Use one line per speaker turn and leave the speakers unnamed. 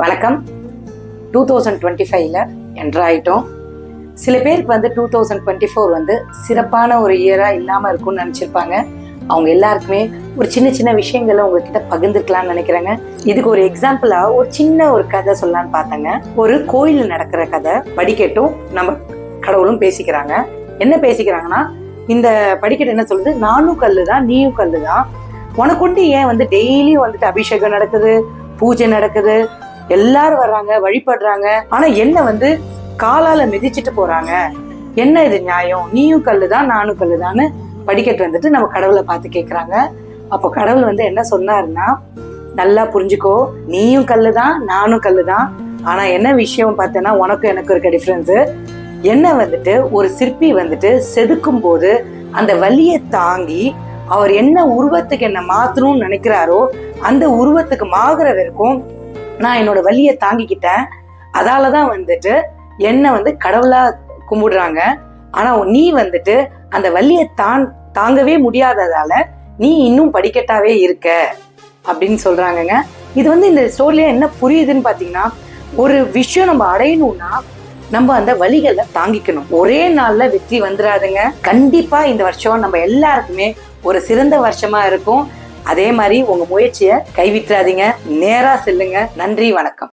வணக்கம். Two thousand twenty ஃபைவ்ல என்ட்ரு ஆகிட்டோம் சில பேருக்கு வந்து டூ தௌசண்ட் டுவெண்ட்டி ஃபோர் வந்து சிறப்பான ஒரு இயராக இல்லாமல் இருக்கும்னு நினச்சிருப்பாங்க. அவங்க எல்லாருக்குமே ஒரு சின்ன சின்ன விஷயங்களை உங்ககிட்ட பகிர்ந்துக்கலாம்னு நினைக்கிறேங்க. இதுக்கு ஒரு எக்ஸாம்பிளாக ஒரு சின்ன ஒரு கதை சொல்லலான்னு பார்த்தேங்க. ஒரு கோயில் நடக்கிற கதை படிக்கட்டும் நம்ம கடவுளும் பேசிக்கிறாங்க. என்ன பேசிக்கிறாங்கன்னா இந்த படிக்கட்டு என்ன சொல்லுது? நானும் கல்லு தான் நீயும் கல்லு தான் உனக்குண்டு ஏன் வந்து டெய்லியும் வந்துட்டு அபிஷேகம் நடக்குது? பூஜை நடக்குது. எல்லாரும் வர்றாங்க வழிபடுறாங்க. ஆனா என்ன வந்து காலால மிதிச்சிட்டு போறாங்க? என்ன இது நியாயம்? நீயும் கல்லுதான் நானும் கல்லுதான்னு படிக்கட்டு வந்துட்டு நம்ம கடவுளை பார்த்து கேக்குறாங்க. அப்போ கடவுள் வந்து என்ன சொன்னாருன்னா நல்லா புரிஞ்சுக்கோ. நீயும் கல்லுதான் நானும் கல்லுதான். ஆனா என்ன விஷயம் பார்த்தேன்னா உனக்கும் எனக்கு இருக்க டிஃப்ரென்ஸ் என்ன வந்துட்டு ஒரு சிற்பி வந்துட்டு செதுக்கும் போது அந்த வலியை தாங்கி அவர் என்ன உருவத்துக்கு என்ன மாத்தணும்னு நினைக்கிறாரோ அந்த உருவத்துக்கு மாகுற வரைக்கும் நான் என்னோட வலியை தாங்கிக்கிட்டேன். அதால தான் வந்துட்டு என்னை வந்து கடவுளா கும்பிடுறாங்க. ஆனா நீ வந்துட்டு அந்த வலியை தான் தாங்கவே முடியாததால நீ இன்னும் படிக்கட்டாவே இருக்க அப்படின்னு சொல்றாங்கங்க. இது வந்து இந்த ஸ்டோரியில என்ன புரியுதுன்னு பாத்தீங்கன்னா ஒரு விஷயம் நம்ம அடையணும்னா நம்ம அந்த வழிகளை தாங்கிக்கணும். ஒரே நாள்ல வெற்றி வந்துடாதுங்க கண்டிப்பா இந்த வருஷம் நம்ம எல்லாருக்குமே ஒரு சிறந்த வருஷமா இருக்கும். அதே மாதிரி உங்க முயற்சியை கைவிட்டுறாதீங்க. நேரா செல்லுங்க. நன்றி வணக்கம்.